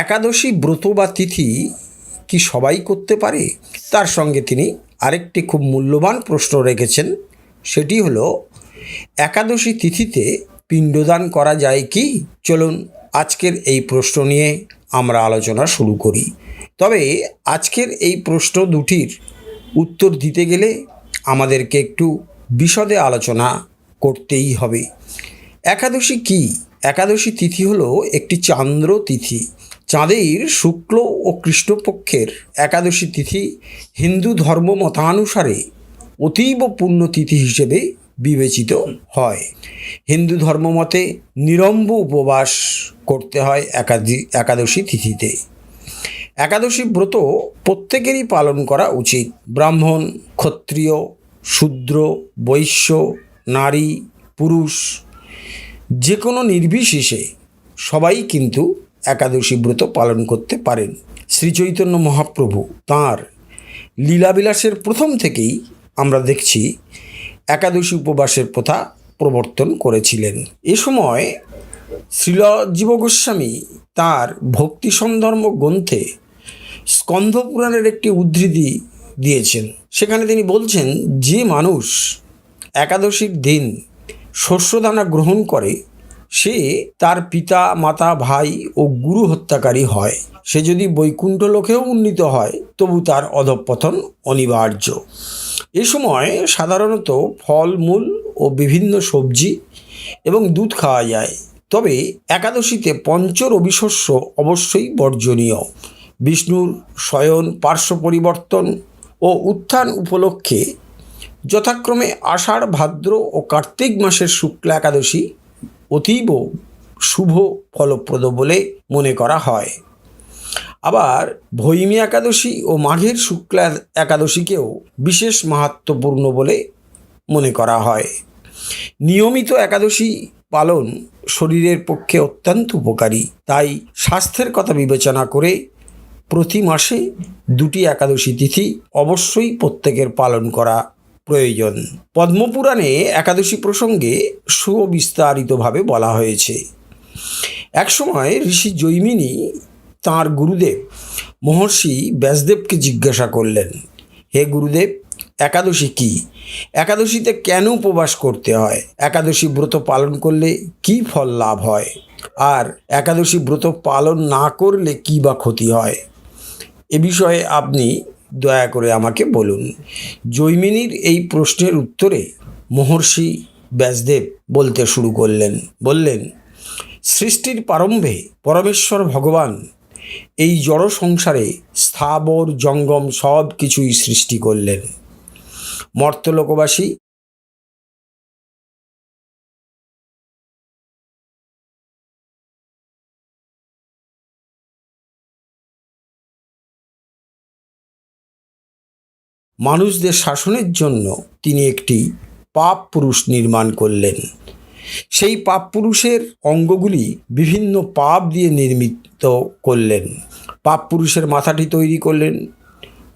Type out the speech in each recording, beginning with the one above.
একাদশী ব্রত বা তিথি কি সবাই করতে পারে? তার সঙ্গে তিনি আরেকটি খুব মূল্যবান প্রশ্ন রেখেছেন। সেটি হলো, একাদশী তিথিতে পিণ্ডদান করা যায় কি? চলুন আজকের এই প্রশ্ন নিয়ে আমরা আলোচনা শুরু করি। তবে আজকের এই প্রশ্ন দুটির উত্তর দিতে গেলে আমাদেরকে একটু বিশদে আলোচনা করতেই হবে। একাদশী কি? একাদশী তিথি হলো একটি চান্দ্র তিথি। চাঁদের শুক্ল ও কৃষ্ণপক্ষের একাদশী তিথি হিন্দু ধর্ম মতানুসারে অতীব পুণ্য তিথি হিসেবে বিবেচিত হয়। হিন্দু ধর্ম মতে নিরম্ব উপবাস করতে হয় একাদি, একাদশী তিথিতে। একাদশী ব্রত প্রত্যেকেরই পালন করা উচিত। ব্রাহ্মণ, ক্ষত্রিয়, শূদ্র, বৈশ্য, নারী, পুরুষ যে কোনো নির্বিশেষে সবাই কিন্তু একাদশী ব্রত পালন করতে পারেন। শ্রীচৈতন্য মহাপ্রভু তাঁর লীলাবিলাসের প্রথম থেকেই আমরা দেখছি একাদশী উপবাসের প্রথা প্রবর্তন করেছিলেন। এ সময় শ্রীল জীব গোস্বামী তাঁর ভক্তি সন্ধর্ম গ্রন্থে স্কন্ধ পুরাণের একটি উদ্ধৃতি দিয়েছেন। সেখানে তিনি বলছেন, যে মানুষ একাদশীর দিন শস্যদানা গ্রহণ করে সে তার পিতা, মাতা, ভাই ও গুরু হত্যাকারী হয়। সে যদি বৈকুণ্ঠ লোকেও উন্নীত হয়, তবু তার অধঃপতন অনিবার্য। এ সময় সাধারণত ফলমূল ও বিভিন্ন সবজি এবং দুধ খাওয়া যায়। তবে একাদশীতে পঞ্চ রবিশস্য অবশ্যই বর্জনীয়। বিষ্ণুর শয়ন, পার্শ্ব পরিবর্তন ও উত্থান উপলক্ষে যথাক্রমে আষাঢ়, ভাদ্র ও কার্তিক মাসের শুক্লা একাদশী অতীব শুভ ফলপ্রদ বলে মনে করা হয়। আবার ভৈমী একাদশী ও মাঘের শুক্লা একাদশীকেও বিশেষ মাহাত্মপূর্ণ বলে মনে করা হয়। নিয়মিত একাদশী পালন শরীরের পক্ষে অত্যন্ত উপকারী। তাই স্বাস্থ্যের কথা বিবেচনা করে প্রতি মাসে দুটি একাদশী তিথি অবশ্যই প্রত্যেকের পালন করা প্রয়োজন। পদ্মপুরাণে একাদশী প্রসঙ্গে সুবিস্তারিতভাবে বলা হয়েছে। একসময় ঋষি জৈমিনী তাঁর গুরুদেব মহর্ষি ব্যাসদেবকে জিজ্ঞাসা করলেন, হে গুরুদেব, একাদশী কি? একাদশীতে কেন উপবাস করতে হয়? একাদশী ব্রত পালন করলে কি ফল লাভ হয়? আর একাদশী ব্রত পালন না করলে কি বা ক্ষতি হয়? এ বিষয়ে আপনি দয়া করে আমাকে বলুন। জৈমিনীর এই প্রশ্নের উত্তরে মহর্ষি ব্যাসদেব বলতে শুরু করলেন। বললেন, সৃষ্টির প্রারম্ভে পরমেশ্বর ভগবান এই জড় সংসারে স্থাবর, জঙ্গম সব কিছুই সৃষ্টি করলেন। মর্তলোকবাসী মানুষদের শাসনের জন্য তিনি একটি পাপ পুরুষ নির্মাণ করলেন। সেই পাপ পুরুষের অঙ্গগুলি বিভিন্ন পাপ দিয়ে নির্মিত করলেন। পাপ পুরুষের মাথাটি তৈরি করলেন,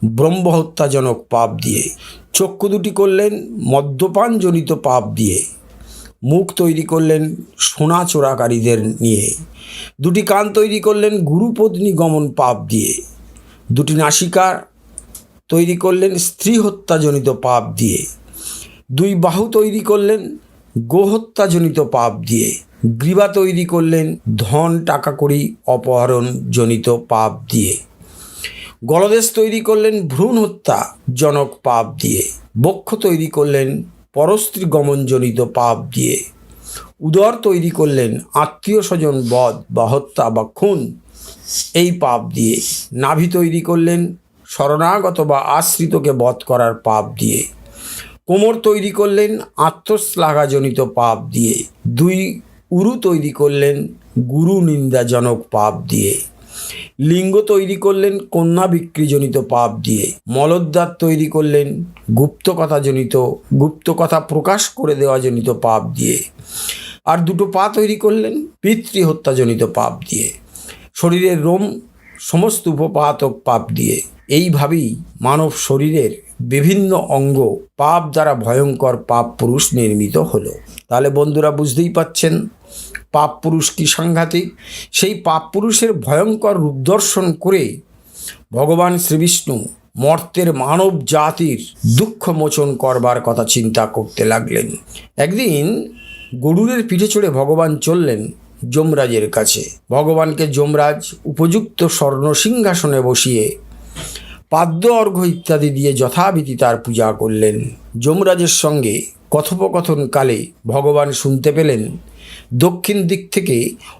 ব্রহ্মহত্যাজনক পাপ দিয়ে। চক্ষু দুটি করলেন, মদ্যপানজনিত পাপ দিয়ে। মুখ তৈরি করলেন সোনা চোরাকারীদের নিয়ে। দুটি কান তৈরি করলেন গুরুপত্নী গমন পাপ দিয়ে। দুটি নাসিকা তৈরি করলেন স্ত্রী হত্যাজনিত পাপ দিয়ে। দুই বাহু তৈরি করলেন গোহত্যাজনিত পাপ দিয়ে। গ্রীবা তৈরি করলেন ধন টাকা কড়ি অপহরণজনিত পাপ দিয়ে। গলদেশ তৈরি করলেন ভ্রূণ হত্যা জনক পাপ দিয়ে। বক্ষ তৈরি করলেন পরস্ত্রী গমনজনিত পাপ দিয়ে। উদর তৈরি করলেন আত্মীয় স্বজন বধ বা হত্যা বা খুন এই পাপ দিয়ে। নাভি তৈরি করলেন শরণাগত বা আশ্রিতকে বধ করার পাপ দিয়ে। কোমর তৈরি করলেন, আত্মশ্লাঘাজনিত পাপ দিয়ে। দুই উরু তৈরি করলেন গুরু নিন্দাজনক পাপ দিয়ে। লিঙ্গ তৈরি করলেন কন্যা বিক্রিজনিত পাপ দিয়ে। মলদ্বার তৈরি করলেন, গুপ্তকথাজনিত, গুপ্তকথা প্রকাশ করে দেওয়াজনিত পাপ দিয়ে। আর দুটো পা তৈরি করলেন, পিতৃহত্যাজনিত পাপ দিয়ে। শরীরের রোম সমস্ত উপপাতক পাপ দিয়ে। এইভাবেই মানব শরীরের বিভিন্ন অঙ্গ পাপ দ্বারা ভয়ঙ্কর পাপ পুরুষ নির্মিত হলো। তাহলে বন্ধুরা বুঝতেই পাচ্ছেন, পাপ পুরুষ কি সাংঘাতিক? সেই পাপ পুরুষের ভয়ঙ্কর রূপ দর্শন করে ভগবান শ্রীবিষ্ণু মর্তের মানব জাতির দুঃখ মোচন করবার কথা চিন্তা করতে লাগলেন। একদিন গরুরের পিঠে চড়ে ভগবান চললেন যমরাজের কাছে। ভগবানকে যমরাজ উপযুক্ত স্বর্ণ সিংহাসনে বসিয়ে পাদ্য, অর্ঘ্য ইত্যাদি দিয়ে যথাবিধি তার পূজা করলেন। যমরাজের সঙ্গে কথোপকথনকালে ভগবান শুনতে পেলেন, দক্ষিণ দিক থেকে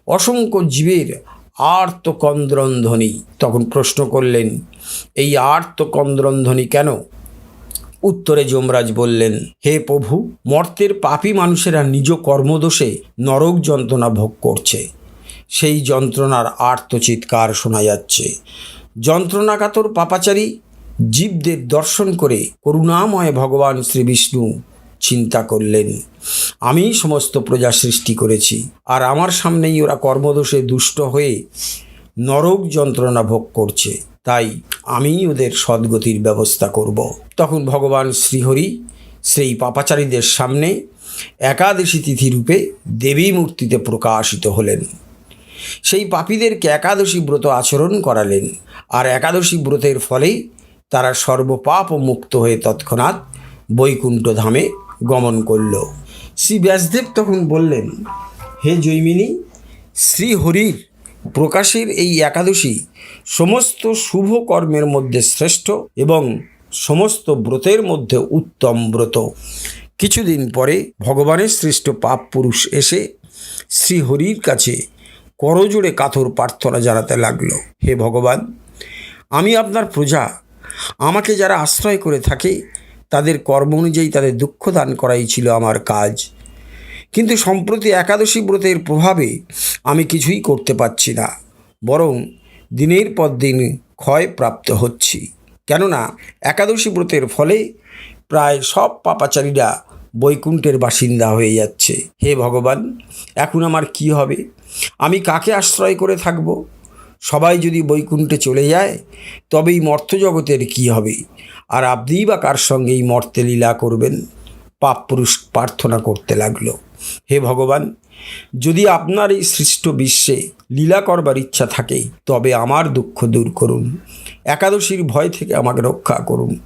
অসংখ্য জীবের আর্তকন্দ্রন ধ্বনি তখন প্রশ্ন করলেন, এই আর্তকন্দ্রন ধ্বনি কেন? উত্তরে যমরাজ বললেন, হে প্রভু, মর্তের পাপী মানুষেরা নিজ কর্মদোষে নরক যন্ত্রণা ভোগ করছে। সেই যন্ত্রণার আর্তচিৎকার শোনা যাচ্ছে। যন্ত্রণাকাতর পাপাচারী জীবদের দর্শন করে করুণাময় ভগবান শ্রী বিষ্ণু চিন্তা করলেন, আমি সমস্ত প্রজা সৃষ্টি করেছি, আর আমার সামনেই ওরা কর্মদোষে দুষ্ট হয়ে নরক যন্ত্রণা ভোগ করছে। তাই আমি ওদের সদ্গতির ব্যবস্থা করব। তখন ভগবান শ্রীহরি সেই পাপাচারীদের সামনে একাদশী তিথি রূপে দেবী মূর্তিতে প্রকাশিত হলেন। সেই পাপীদেরকে একাদশী ব্রত আচরণ করালেন আর একাদশী ব্রতের ফলেই তারা সর্বপাপ মুক্ত হয়ে তৎক্ষণাৎ বৈকুণ্ঠ ধামে গমন করল। শ্রী ব্যাসদেব তখন বললেন, হে জৈমিনী, শ্রীহরির প্রকাশের এই একাদশী সমস্ত শুভ কর্মের মধ্যে শ্রেষ্ঠ এবং সমস্ত ব্রতের মধ্যে উত্তম ব্রত। কিছুদিন পরে ভগবানের সৃষ্ট পাপ পুরুষ এসে শ্রীহরির কাছে করজোড়ে কাথর প্রার্থনা জানাতে লাগল, হে ভগবান, আমি আপনার প্রজা। আমাকে যারা আশ্রয় করে থাকে, তাদের কর্ম অনুযায়ী তাদের দুঃখ দান করাই ছিল আমার কাজ। কিন্তু সম্প্রতি একাদশী ব্রতের প্রভাবে আমি কিছুই করতে পারছি না, বরং দিনের পর দিন ক্ষয় প্রাপ্ত হচ্ছি। কেননা একাদশী ব্রতের ফলে প্রায় সব পাপাচারীরা বৈকুণ্ঠের বাসিন্দা হয়ে যাচ্ছে। হে ভগবান, এখন আমার কি হবে? আমি কাকে আশ্রয় করে থাকব? সবাই যদি বৈকুণ্ঠে চলে যায়, তবেই মর্ত্যজগতের কি হবে? আর আপনিই বা কার সঙ্গে এই মর্তে লীলা করবেন? পাপ পুরুষ প্রার্থনা করতে লাগল। হে ভগবান যদি আপনার এই সৃষ্ট বিশ্বে লীলা করবার ইচ্ছা থাকে, তবে আমার দুঃখ দূর করুন। একাদশীর ভয় থেকে আমাকে রক্ষা করুন।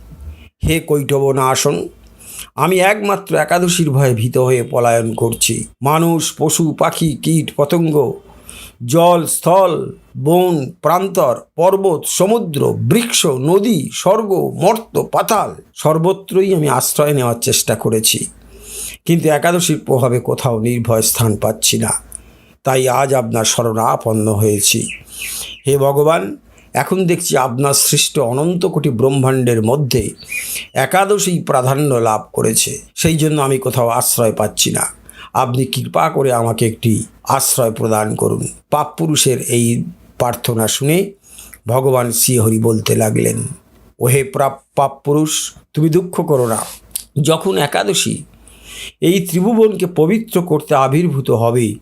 হে কৈটব না আসন আমি একমাত্র একাদশীর ভয়ে ভীত হয়ে পলায়ন করছি। মানুষ, পশু, পাখি, কীট, পতঙ্গ, জল, স্থল, বন, প্রান্তর, পর্বত, সমুদ্র, বৃক্ষ, নদী, স্বর্গ, মর্ত, পাতাল, সর্বত্রই আমি আশ্রয় নেওয়ার চেষ্টা করেছি। কিন্তু একাদশীর প্রভাবে কোথাও নির্ভয় স্থান পাচ্ছি না। তাই আজ আপনার শরণাপন্ন হয়েছি। হে ভগবান, এখন দেখছি আপনার সৃষ্ট অনন্ত কোটি ব্রহ্মাণ্ডের মধ্যে একাদশী প্রাধান্য লাভ করেছে। সেই জন্য আমি কোথাও আশ্রয় পাচ্ছি না। আপনি কৃপা করে আমাকে একটি আশ্রয় প্রদান করুন। পাপ পুরুষের এই প্রার্থনা শুনে ভগবান শ্রীহরি বলতে লাগলেন, ওহে প্রাপ পাপ পুরুষ, তুমি দুঃখ করো না। যখন একাদশী এই ত্রিভুবনকে পবিত্র করতে আবির্ভূত হবে।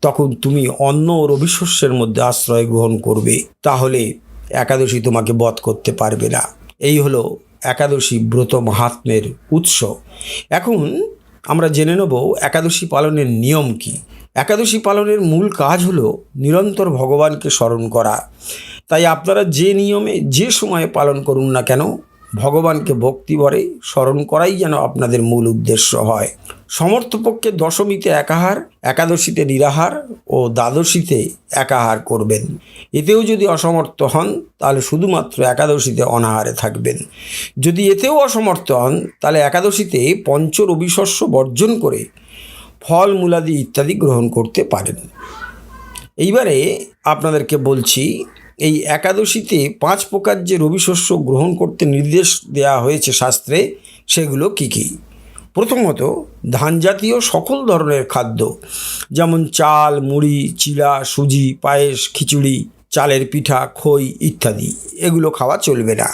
তখন তুমি অন্ন রবিশস্যের মধ্যে আশ্রয় গ্রহণ করবে। তাহলে একাদশী তোমাকে বধ করতে পারবে না। এই হলো একাদশী ব্রত মাহাত্মের উৎস। এখন আমরা জেনে নেব একাদশী পালনের নিয়ম কি। একাদশী পালনের মূল কাজ হলো নিরন্তর ভগবানকে স্মরণ করা। তাই আপনারা যে নিয়মে যে সময়ে পালন করুন না কেন ভগবানকে ভক্তি ভরে স্মরণ করাই যেন আপনাদের মূল উদ্দেশ্য হয়। সমর্থপক্ষে দশমীতে একাহার, একাদশীতে নিরাহার ও দ্বাদশীতে একাহার করবেন। এতেও যদি অসমর্থ হন, তাহলে শুধুমাত্র একাদশীতে অনাহারে থাকবেন। যদি এতেও অসমর্থ হন, তাহলে একাদশীতে পঞ্চ রবিশস্য বর্জন করে ফল, মূলাদি ইত্যাদি গ্রহণ করতে পারেন। এইবারে আপনাদেরকে বলছি এই একাদশীতে পাঁচ প্রকার যে রবিশস্য গ্রহণ করতে নির্দেশ দেওয়া হয়েছে শাস্ত্রে, সেগুলো কী কী? প্রথমত ধান জাতীয় সকল ধরনের খাদ্য, যেমন চাল, মুড়ি চিলা সুজি, পায়েস, খিচুড়ি, চালের পিঠা, খই ইত্যাদি, এগুলো খাওয়া চলবে না।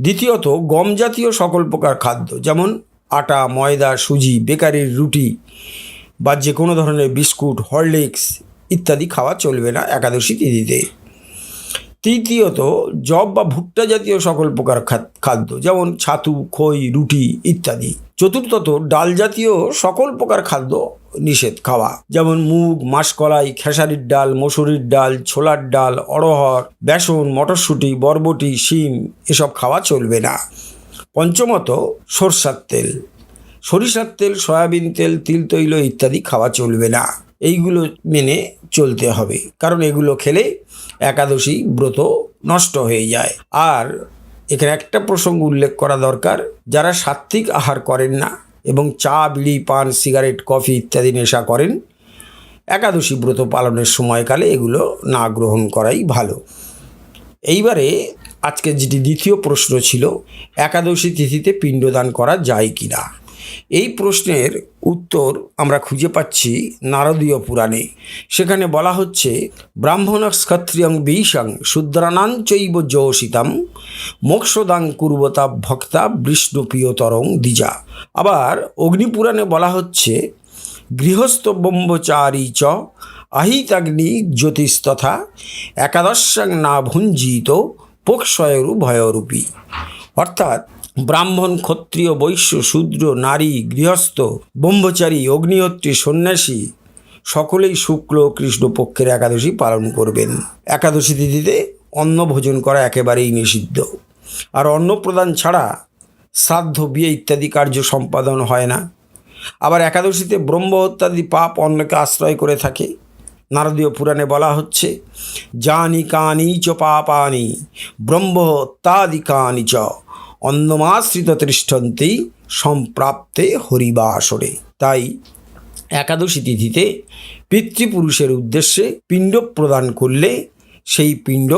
দ্বিতীয়ত গম জাতীয় সকল প্রকার খাদ্য, যেমন আটা, ময়দা, সুজি, বেকারির রুটি বা যে কোনো ধরনের বিস্কুট, হরলিক্স ইত্যাদি খাওয়া চলবে না একাদশী তিথিতে। তৃতীয়ত, জব বা ভুট্টা জাতীয় সকল প্রকার খাদ- খাদ্য, যেমন ছাতু, খই, রুটি ইত্যাদি। চতুর্থত, ডাল জাতীয় সকল প্রকার খাদ্য নিষেধ খাওয়া, যেমন মুগ, মাসকলাই, খেসারির ডাল, মসুরির ডাল, ছোলার ডাল, অড়হর, বেসন, মটরশুঁটি, বরবটি, শিম, এসব খাওয়া চলবে না। পঞ্চমত, সরষার তেল। সরিষার তেল, সয়াবিন তেল, তিল, তৈল ইত্যাদি খাওয়া চলবে না। এইগুলো মেনে চলতে হবে। কারণ এগুলো খেলে একাদশী ব্রত নষ্ট হয়ে যায়। আর এখানে একটা প্রসঙ্গ উল্লেখ করা দরকার। যারা সাত্ত্বিক আহার করেন না এবং চা, বিড়ি, পান, সিগারেট, কফি ইত্যাদি নেশা করেন, একাদশী ব্রত পালনের সময়কালে এগুলো না গ্রহণ করাই ভালো। এইবারে আজকে যেটি দ্বিতীয় প্রশ্ন ছিল, একাদশী তিথিতে পিণ্ডদান করা যায় কি না এই প্রশ্নের উত্তর আমরা খুঁজে পাচ্ছি নারদীয় পুরাণে। সেখানে বলা হচ্ছে ব্রাহ্মণ ক্ষত্রিয়ং বিষাং শূদ্রানাঞ্চৈব যোষিতাম মোক্ষদাং কুর্বতা ভক্তা বিষ্ণু প্রিয়তরং দ্বিজা। আবার অগ্নিপুরাণে বলা হচ্ছে গৃহস্থ ব্রহ্মচারী চ আহিতাগ্নি জ্যোতিস্তথা একাদশাং না ভুঞ্জিত পোক্ষয়রু ভয়রূপী। অর্থাৎ ব্রাহ্মণ, ক্ষত্রিয়, বৈশ্য, শূদ্র, নারী, গৃহস্থ, ব্রহ্মচারী, অগ্নিহোত্রী, সন্ন্যাসী সকলেই শুক্ল কৃষ্ণপক্ষের একাদশী পালন করবেন। একাদশী তিথিতে অন্ন ভোজন করা একেবারেই নিষিদ্ধ। আর অন্নপ্রদান ছাড়া শ্রাদ্ধ, বিয়ে ইত্যাদি কার্য সম্পাদন হয় না। আবার একাদশীতে ব্রহ্ম হত্যাদি পাপ অন্যকে আশ্রয় করে থাকে। নারদীয় পুরাণে বলা হচ্ছে, জানি কানি চ পাপানি, ব্রহ্ম হত্যাদি কানি চ। অন্নমাশ্রিত তিষ্ঠন্তি সম্প্রাপ্তে হরিবাসরে। তাই একাদশী তিথিতে পিতৃপুরুষের উদ্দেশ্যে পিণ্ড প্রদান করলে সেই পিণ্ড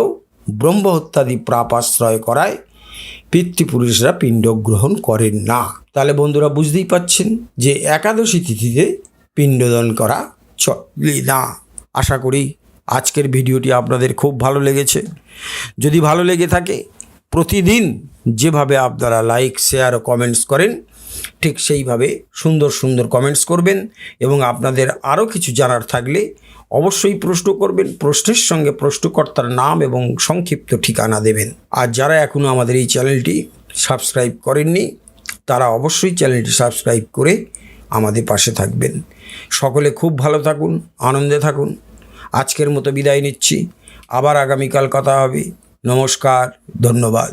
ব্রহ্মহত্যাদি প্রাপাশ্রয় করায় পিতৃপুরুষরা পিণ্ড গ্রহণ করেন না। তাহলে বন্ধুরা বুঝতেই পাচ্ছেন যে একাদশী তিথিতে পিণ্ডদান করা চলে না। আশা করি আজকের ভিডিওটি আপনাদের খুব ভালো লেগেছে। যদি ভালো লেগে থাকে প্রতিদিন যেভাবে আপনারা লাইক শেয়ার কমেন্টস করেন, ঠিক সেইভাবে সুন্দর সুন্দর কমেন্টস করবেন এবং আপনাদের আরও কিছু জানার থাকলে অবশ্যই প্রশ্ন করবেন, প্রশ্নের সঙ্গে প্রশ্নকর্তার নাম এবং সংক্ষিপ্ত ঠিকানা দেবেন। আর যারা এখনও আমাদের এই চ্যানেলটি সাবস্ক্রাইব করেননি, তারা অবশ্যই চ্যানেলটি সাবস্ক্রাইব করে আমাদের পাশে থাকবেন। সকলে খুব ভালো থাকুন, আনন্দে থাকুন। আজকের মতো বিদায় নিচ্ছি। আবার আগামীকাল কথা হবে। নমস্কার ধন্যবাদ।